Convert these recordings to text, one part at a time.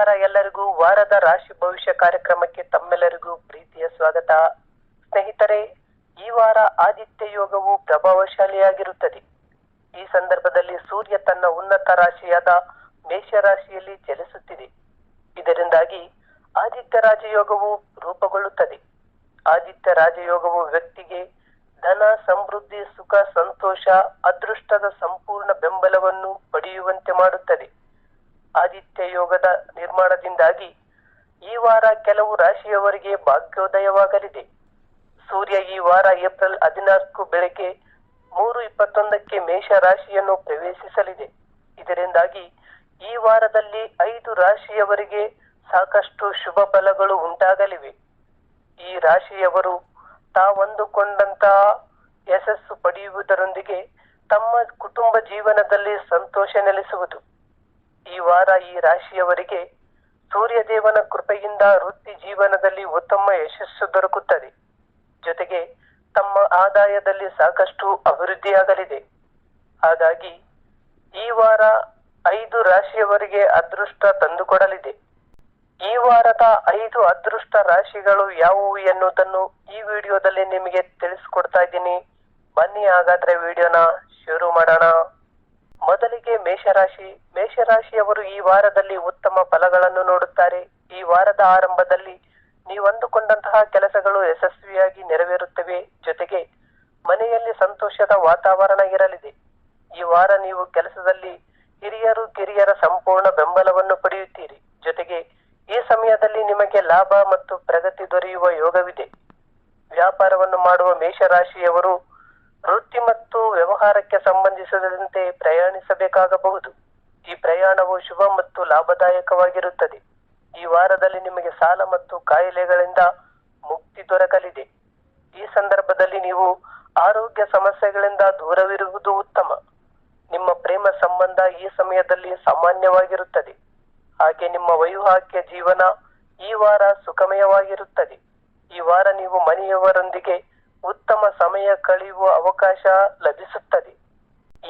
ನಮಸ್ಕಾರ ಎಲ್ಲರಿಗೂ. ವಾರದ ರಾಶಿ ಭವಿಷ್ಯ ಕಾರ್ಯಕ್ರಮಕ್ಕೆ ತಮ್ಮೆಲ್ಲರಿಗೂ ಪ್ರೀತಿಯ ಸ್ವಾಗತ. ಸ್ನೇಹಿತರೆ, ಈ ವಾರ ಆದಿತ್ಯ ಯೋಗವು ಪ್ರಭಾವಶಾಲಿಯಾಗಿರುತ್ತದೆ. ಈ ಸಂದರ್ಭದಲ್ಲಿ ಸೂರ್ಯ ತನ್ನ ಉನ್ನತ ರಾಶಿಯಾದ ಮೇಷ ರಾಶಿಯಲ್ಲಿ ಚಲಿಸುತ್ತಿದೆ ಇದರಿಂದಾಗಿ ಆದಿತ್ಯ ರಾಜಯೋಗವು ರೂಪುಗೊಳ್ಳುತ್ತದೆ. ಆದಿತ್ಯ ರಾಜಯೋಗವು ವ್ಯಕ್ತಿಗೆ ಧನ, ಸಮೃದ್ಧಿ, ಸುಖ, ಸಂತೋಷ, ಅದೃಷ್ಟದ ಸಂಪೂರ್ಣ ಬೆಂಬಲವನ್ನು ಪಡೆಯುವಂತೆ ಮಾಡುತ್ತದೆ ಆದಿತ್ಯ ಯೋಗದ ನಿರ್ಮಾಣದಿಂದಾಗಿ ಈ ವಾರ ಕೆಲವು ರಾಶಿಯವರಿಗೆ ಭಾಗ್ಯೋದಯವಾಗಲಿದೆ. ಸೂರ್ಯ ಈ ವಾರ ಏಪ್ರಿಲ್ ಹದಿನಾಲ್ಕು ಬೆಳಗ್ಗೆ ಮೂರು ಇಪ್ಪತ್ತೊಂದಕ್ಕೆ ಮೇಷ ರಾಶಿಯನ್ನು ಪ್ರವೇಶಿಸಲಿದೆ. ಇದರಿಂದಾಗಿ ಈ ವಾರದಲ್ಲಿ ಐದು ರಾಶಿಯವರಿಗೆ ಸಾಕಷ್ಟು ಶುಭ ಫಲಗಳು ಉಂಟಾಗಲಿವೆ. ಈ ರಾಶಿಯವರು ತಾವಂದುಕೊಂಡಂತಹ ಯಶಸ್ಸು ಪಡೆಯುವುದರೊಂದಿಗೆ ತಮ್ಮ ಕುಟುಂಬ ಜೀವನದಲ್ಲಿ ಸಂತೋಷ ನೆಲೆಸುವುದು. ಈ ವಾರ ಈ ರಾಶಿಯವರಿಗೆ ಸೂರ್ಯದೇವನ ಕೃಪೆಯಿಂದ ವೃತ್ತಿ ಜೀವನದಲ್ಲಿ ಉತ್ತಮ ಯಶಸ್ಸು ದೊರಕುತ್ತದೆ. ಜೊತೆಗೆ ತಮ್ಮ ಆದಾಯದಲ್ಲಿ ಸಾಕಷ್ಟು ಅಭಿವೃದ್ಧಿಯಾಗಲಿದೆ. ಹಾಗಾಗಿ ಈ ವಾರ ಐದು ರಾಶಿಯವರಿಗೆ ಅದೃಷ್ಟ ತಂದುಕೊಡಲಿದೆ. ಈ ವಾರದ ಐದು ಅದೃಷ್ಟ ರಾಶಿಗಳು ಯಾವುವು ಎನ್ನುವುದನ್ನು ಈ ವಿಡಿಯೋದಲ್ಲಿ ನಿಮಗೆ ತಿಳಿಸ್ಕೊಡ್ತಾ ಇದ್ದೀನಿ. ಬನ್ನಿ ಹಾಗಾದ್ರೆ ವಿಡಿಯೋನ ಶುರು ಮಾಡೋಣ. ಮೊದಲಿಗೆ ಮೇಷರಾಶಿ, ಮೇಷರಾಶಿಯವರು ಈ ವಾರದಲ್ಲಿ ಉತ್ತಮ ಫಲಗಳನ್ನು ನೋಡುತ್ತಾರೆ. ಈ ವಾರದ ಆರಂಭದಲ್ಲಿ ನೀವು ಅಂದುಕೊಂಡಂತಹ ಕೆಲಸಗಳು ಯಶಸ್ವಿಯಾಗಿ ನೆರವೇರುತ್ತವೆ. ಜೊತೆಗೆ ಮನೆಯಲ್ಲಿ ಸಂತೋಷದ ವಾತಾವರಣ ಇರಲಿದೆ. ಈ ವಾರ ನೀವು ಕೆಲಸದಲ್ಲಿ ಹಿರಿಯರು, ಕಿರಿಯರ ಸಂಪೂರ್ಣ ಬೆಂಬಲವನ್ನು ಪಡೆಯುತ್ತೀರಿ. ಜೊತೆಗೆ ಈ ಸಮಯದಲ್ಲಿ ನಿಮಗೆ ಲಾಭ ಮತ್ತು ಪ್ರಗತಿ ದೊರೆಯುವ ಯೋಗವಿದೆ. ವ್ಯಾಪಾರವನ್ನು ಮಾಡುವ ಮೇಷರಾಶಿಯವರು ವೃತ್ತಿ ಮತ್ತು ವ್ಯವಹಾರಕ್ಕೆ ಸಂಬಂಧಿಸಿದಂತೆ ಪ್ರಯಾಣಿಸಬೇಕಾಗಬಹುದು. ಈ ಪ್ರಯಾಣವು ಶುಭ ಮತ್ತು ಲಾಭದಾಯಕವಾಗಿರುತ್ತದೆ. ಈ ವಾರದಲ್ಲಿ ನಿಮಗೆ ಸಾಲ ಮತ್ತು ಕಾಯಿಲೆಗಳಿಂದ ಮುಕ್ತಿ ದೊರಕಲಿದೆ. ಈ ಸಂದರ್ಭದಲ್ಲಿ ನೀವು ಆರೋಗ್ಯ ಸಮಸ್ಯೆಗಳಿಂದ ದೂರವಿರುವುದು ಉತ್ತಮ. ನಿಮ್ಮ ಪ್ರೇಮ ಸಂಬಂಧ ಈ ಸಮಯದಲ್ಲಿ ಸಾಮಾನ್ಯವಾಗಿರುತ್ತದೆ. ಹಾಗೆ ನಿಮ್ಮ ವೈವಾಹಿಕ ಜೀವನ ಈ ವಾರ ಸುಖಮಯವಾಗಿರುತ್ತದೆ ಈ ವಾರ ನೀವು ಮನೆಯವರೊಂದಿಗೆ ಉತ್ತಮ ಸಮಯ ಕಳೆಯುವ ಅವಕಾಶ ಲಭಿಸುತ್ತದೆ.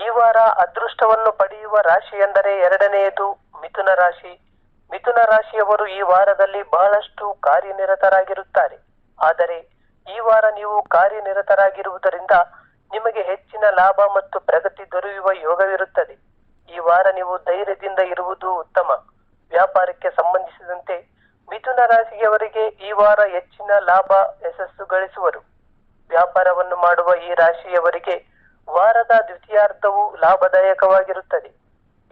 ಈ ವಾರ ಅದೃಷ್ಟವನ್ನು ಪಡೆಯುವ ರಾಶಿ ಎಂದರೆ ಎರಡನೆಯದು ಮಿಥುನ ರಾಶಿ. ಮಿಥುನ ರಾಶಿಯವರು ಈ ವಾರದಲ್ಲಿ ಬಹಳಷ್ಟು ಕಾರ್ಯನಿರತರಾಗಿರುತ್ತಾರೆ. ಆದರೆ ಈ ವಾರ ನೀವು ಕಾರ್ಯನಿರತರಾಗಿರುವುದರಿಂದ ನಿಮಗೆ ಹೆಚ್ಚಿನ ಲಾಭ ಮತ್ತು ಪ್ರಗತಿ ದೊರೆಯುವ ಯೋಗವಿರುತ್ತದೆ. ಈ ವಾರ ನೀವು ಧೈರ್ಯದಿಂದ ಇರುವುದು ಉತ್ತಮ. ವ್ಯಾಪಾರಕ್ಕೆ ಸಂಬಂಧಿಸಿದಂತೆ ಮಿಥುನ ರಾಶಿಯವರಿಗೆ ಈ ವಾರ ಹೆಚ್ಚಿನ ಲಾಭ ಯಶಸ್ಸು ಗಳಿಸುವರು. ವ್ಯಾಪಾರವನ್ನು ಮಾಡುವ ಈ ರಾಶಿಯವರಿಗೆ ವಾರದ ದ್ವಿತೀಯಾರ್ಧವು ಲಾಭದಾಯಕವಾಗಿರುತ್ತದೆ.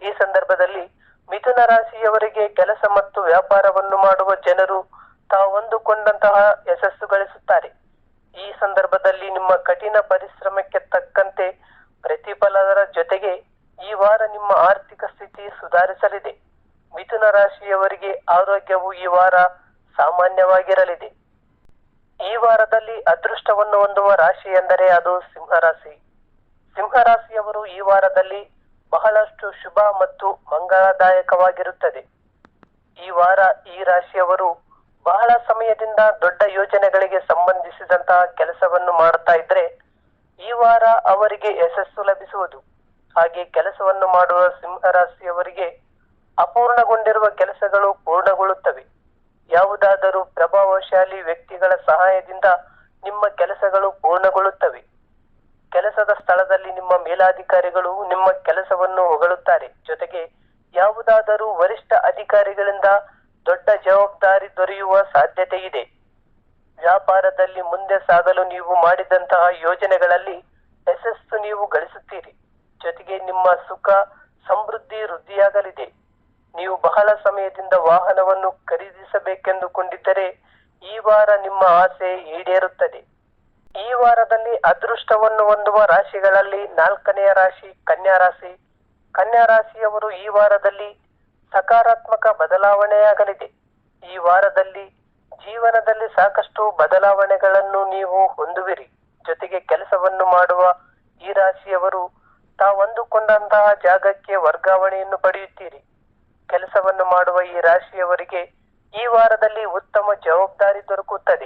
ಈ ಸಂದರ್ಭದಲ್ಲಿ ಮಿಥುನ ರಾಶಿಯವರಿಗೆ ಕೆಲಸ ಮತ್ತು ವ್ಯಾಪಾರವನ್ನು ಮಾಡುವ ಜನರು ತಾವೊಂದುಕೊಂಡಂತಹ ಯಶಸ್ಸು ಗಳಿಸುತ್ತಾರೆ. ಈ ಸಂದರ್ಭದಲ್ಲಿ ನಿಮ್ಮ ಕಠಿಣ ಪರಿಶ್ರಮಕ್ಕೆ ತಕ್ಕಂತೆ ಪ್ರತಿಫಲದ ಜೊತೆಗೆ ಈ ವಾರ ನಿಮ್ಮ ಆರ್ಥಿಕ ಸ್ಥಿತಿ ಸುಧಾರಿಸಲಿದೆ. ಮಿಥುನ ರಾಶಿಯವರಿಗೆ ಆರೋಗ್ಯವು ಈ ವಾರ ಸಾಮಾನ್ಯವಾಗಿರಲಿದೆ. ಈ ವಾರದಲ್ಲಿ ಅದೃಷ್ಟವನ್ನು ಹೊಂದುವ ರಾಶಿ ಎಂದರೆ ಅದು ಸಿಂಹರಾಶಿ ಸಿಂಹರಾಶಿಯವರು ಈ ವಾರದಲ್ಲಿ ಬಹಳಷ್ಟು ಶುಭ ಮತ್ತು ಮಂಗಳದಾಯಕವಾಗಿರುತ್ತದೆ. ಈ ವಾರ ಈ ರಾಶಿಯವರು ಬಹಳ ಸಮಯದಿಂದ ದೊಡ್ಡ ಯೋಜನೆಗಳಿಗೆ ಸಂಬಂಧಿಸಿದಂತಹ ಕೆಲಸವನ್ನು ಮಾಡುತ್ತಾ ಇದ್ರೆ ಈ ವಾರ ಅವರಿಗೆ ಯಶಸ್ಸು ಲಭಿಸುವುದು. ಹಾಗೆ ಕೆಲಸವನ್ನು ಮಾಡುವ ಸಿಂಹರಾಶಿಯವರಿಗೆ ಅಪೂರ್ಣಗೊಂಡಿರುವ ಕೆಲಸಗಳು ಪೂರ್ಣಗೊಳ್ಳುತ್ತವೆ. ಪ್ರಭಾವಶಾಲಿ ವ್ಯಕ್ತಿಗಳ ಸಹಾಯದಿಂದ ನಿಮ್ಮ ಕೆಲಸಗಳು ಪೂರ್ಣಗೊಳ್ಳುತ್ತವೆ. ಕೆಲಸದ ಸ್ಥಳದಲ್ಲಿ ನಿಮ್ಮ ಮೇಲಾಧಿಕಾರಿಗಳು ನಿಮ್ಮ ಕೆಲಸವನ್ನು ಹೊಗಳುತ್ತಾರೆ. ಜೊತೆಗೆ ಯಾವುದಾದರೂ ವರಿಷ್ಠ ಅಧಿಕಾರಿಗಳಿಂದ ದೊಡ್ಡ ಜವಾಬ್ದಾರಿ ದೊರೆಯುವ ಸಾಧ್ಯತೆ ಇದೆ. ವ್ಯಾಪಾರದಲ್ಲಿ ಮುಂದೆ ಸಾಗಲು ನೀವು ಮಾಡಿದಂತಹ ಯೋಜನೆಗಳಲ್ಲಿ ಯಶಸ್ಸು ನೀವು ಗಳಿಸುತ್ತೀರಿ. ಜೊತೆಗೆ ನಿಮ್ಮ ಸುಖ, ಸಮೃದ್ಧಿ ವೃದ್ಧಿಯಾಗಲಿದೆ. ನೀವು ಬಹಳ ಸಮಯದಿಂದ ವಾಹನವನ್ನು ಖರೀದಿಸಬೇಕೆಂದುಕೊಂಡಿದ್ದರೆ ಈ ವಾರ ನಿಮ್ಮ ಆಸೆ ಈಡೇರುತ್ತದೆ. ಈ ವಾರದಲ್ಲಿ ಅದೃಷ್ಟವನ್ನು ಹೊಂದುವ ರಾಶಿಗಳಲ್ಲಿ ನಾಲ್ಕನೆಯ ರಾಶಿ ಕನ್ಯಾ ರಾಶಿ. ಕನ್ಯಾ ರಾಶಿಯವರು ಈ ವಾರದಲ್ಲಿ ಸಕಾರಾತ್ಮಕ ಬದಲಾವಣೆಯಾಗಲಿದೆ. ಈ ವಾರದಲ್ಲಿ ಜೀವನದಲ್ಲಿ ಸಾಕಷ್ಟು ಬದಲಾವಣೆಗಳನ್ನು ನೀವು ಹೊಂದುವಿರಿ. ಜೊತೆಗೆ ಕೆಲಸವನ್ನು ಮಾಡುವ ಈ ರಾಶಿಯವರು ತಾವಂದುಕೊಂಡಂತಹ ಜಾಗಕ್ಕೆ ವರ್ಗಾವಣೆಯನ್ನು ಪಡೆಯುತ್ತೀರಿ. ಕೆಲಸವನ್ನು ಮಾಡುವ ಈ ರಾಶಿಯವರಿಗೆ ಈ ವಾರದಲ್ಲಿ ಉತ್ತಮ ಜವಾಬ್ದಾರಿ ದೊರಕುತ್ತದೆ.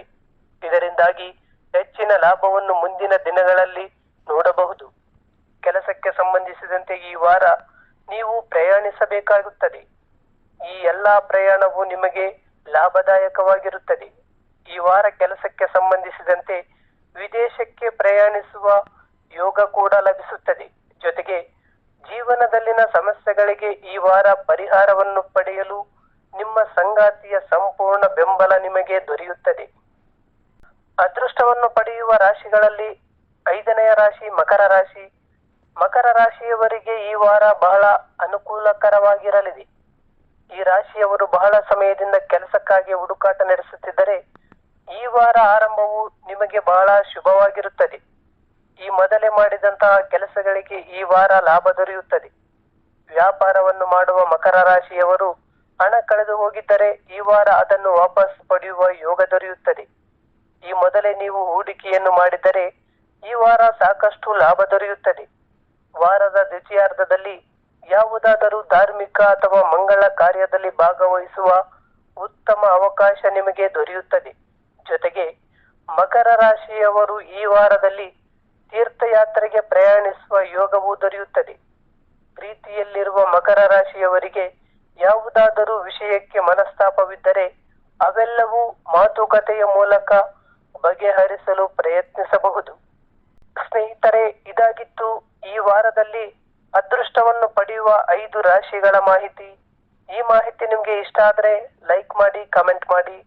ಇದರಿಂದಾಗಿ ಹೆಚ್ಚಿನ ಲಾಭವನ್ನು ಮುಂದಿನ ದಿನಗಳಲ್ಲಿ ನೋಡಬಹುದು. ಕೆಲಸಕ್ಕೆ ಸಂಬಂಧಿಸಿದಂತೆ ಈ ವಾರ ನೀವು ಪ್ರಯಾಣಿಸಬೇಕಾಗುತ್ತದೆ. ಈ ಎಲ್ಲಾ ಪ್ರಯಾಣವು ನಿಮಗೆ ಲಾಭದಾಯಕವಾಗಿರುತ್ತದೆ. ಈ ವಾರ ಕೆಲಸಕ್ಕೆ ಸಂಬಂಧಿಸಿದಂತೆ ವಿದೇಶಕ್ಕೆ ಪ್ರಯಾಣಿಸುವ ಯೋಗ ಕೂಡ ಲಭಿಸುತ್ತದೆ. ಜೊತೆಗೆ ಜೀವನದಲ್ಲಿನ ಸಮಸ್ಯೆಗಳಿಗೆ ಈ ವಾರ ಪರಿಹಾರವನ್ನು ಪಡೆಯಲು ಸಂಗಾತಿಯ ಸಂಪೂರ್ಣ ಬೆಂಬಲ ನಿಮಗೆ ದೊರೆಯುತ್ತದೆ. ಅದೃಷ್ಟವನ್ನು ಪಡೆಯುವ ರಾಶಿಗಳಲ್ಲಿ ಐದನೆಯ ರಾಶಿ ಮಕರ ರಾಶಿ. ಮಕರ ರಾಶಿಯವರಿಗೆ ಈ ವಾರ ಬಹಳ ಅನುಕೂಲಕರವಾಗಿರಲಿದೆ. ಈ ರಾಶಿಯವರು ಬಹಳ ಸಮಯದಿಂದ ಕೆಲಸಕ್ಕಾಗಿ ಹುಡುಕಾಟ ನಡೆಸುತ್ತಿದ್ದರೆ ಈ ವಾರ ಆರಂಭವು ನಿಮಗೆ ಬಹಳ ಶುಭವಾಗಿರುತ್ತದೆ. ಈ ಮೊದಲೇ ಮಾಡಿದಂತಹ ಕೆಲಸಗಳಿಗೆ ಈ ವಾರ ಲಾಭ ದೊರೆಯುತ್ತದೆ. ವ್ಯಾಪಾರವನ್ನು ಮಾಡುವ ಮಕರ ರಾಶಿಯವರು ಹಣ ಕಳೆದು ಹೋಗಿದ್ದರೆ ಈ ವಾರ ಅದನ್ನು ವಾಪಸ್ ಪಡೆಯುವ ಯೋಗ ದೊರೆಯುತ್ತದೆ. ಈ ಮೊದಲೇ ನೀವು ಹೂಡಿಕೆಯನ್ನು ಮಾಡಿದರೆ ಈ ವಾರ ಸಾಕಷ್ಟು ಲಾಭ ದೊರೆಯುತ್ತದೆ. ವಾರದ ದ್ವಿತೀಯಾರ್ಧದಲ್ಲಿ ಯಾವುದಾದರೂ ಧಾರ್ಮಿಕ ಅಥವಾ ಮಂಗಳ ಕಾರ್ಯದಲ್ಲಿ ಭಾಗವಹಿಸುವ ಉತ್ತಮ ಅವಕಾಶ ನಿಮಗೆ ದೊರೆಯುತ್ತದೆ. ಜೊತೆಗೆ ಮಕರ ರಾಶಿಯವರು ಈ ವಾರದಲ್ಲಿ ತೀರ್ಥಯಾತ್ರೆಗೆ ಪ್ರಯಾಣಿಸುವ ಯೋಗವೂ ದೊರೆಯುತ್ತದೆ. ಪ್ರೀತಿಯಲ್ಲಿರುವ ಮಕರ ರಾಶಿಯವರಿಗೆ ಯಾವುದಾದರೂ ವಿಷಯಕ್ಕೆ ಮನಸ್ತಾಪವಿದ್ದರೆ ಅವೆಲ್ಲವೂ ಮಾತುಕತೆಯ ಮೂಲಕ ಬಗೆಹರಿಸಲು ಪ್ರಯತ್ನಿಸಬಹುದು. ಸ್ನೇಹಿತರೆ, ಇದಾಗಿತ್ತು ಈ ವಾರದಲ್ಲಿ ಅದೃಷ್ಟವನ್ನು ಪಡೆಯುವ ಐದು ರಾಶಿಗಳ ಮಾಹಿತಿ. ಈ ಮಾಹಿತಿ ನಿಮ್ಗೆ ಇಷ್ಟ ಆದ್ರೆ ಲೈಕ್ ಮಾಡಿ, ಕಮೆಂಟ್ ಮಾಡಿ.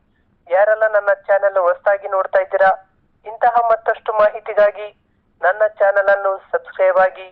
ಯಾರೆಲ್ಲ ನನ್ನ ಚಾನೆಲ್ ಹೊಸದಾಗಿ ನೋಡ್ತಾ ಇದ್ದೀರಾ, ಇಂತಹ ಮತ್ತಷ್ಟು ಮಾಹಿತಿಗಾಗಿ ನನ್ನ ಚಾನೆಲ್ ಅನ್ನು ಸಬ್ಸ್ಕ್ರೈಬ್ ಆಗಿ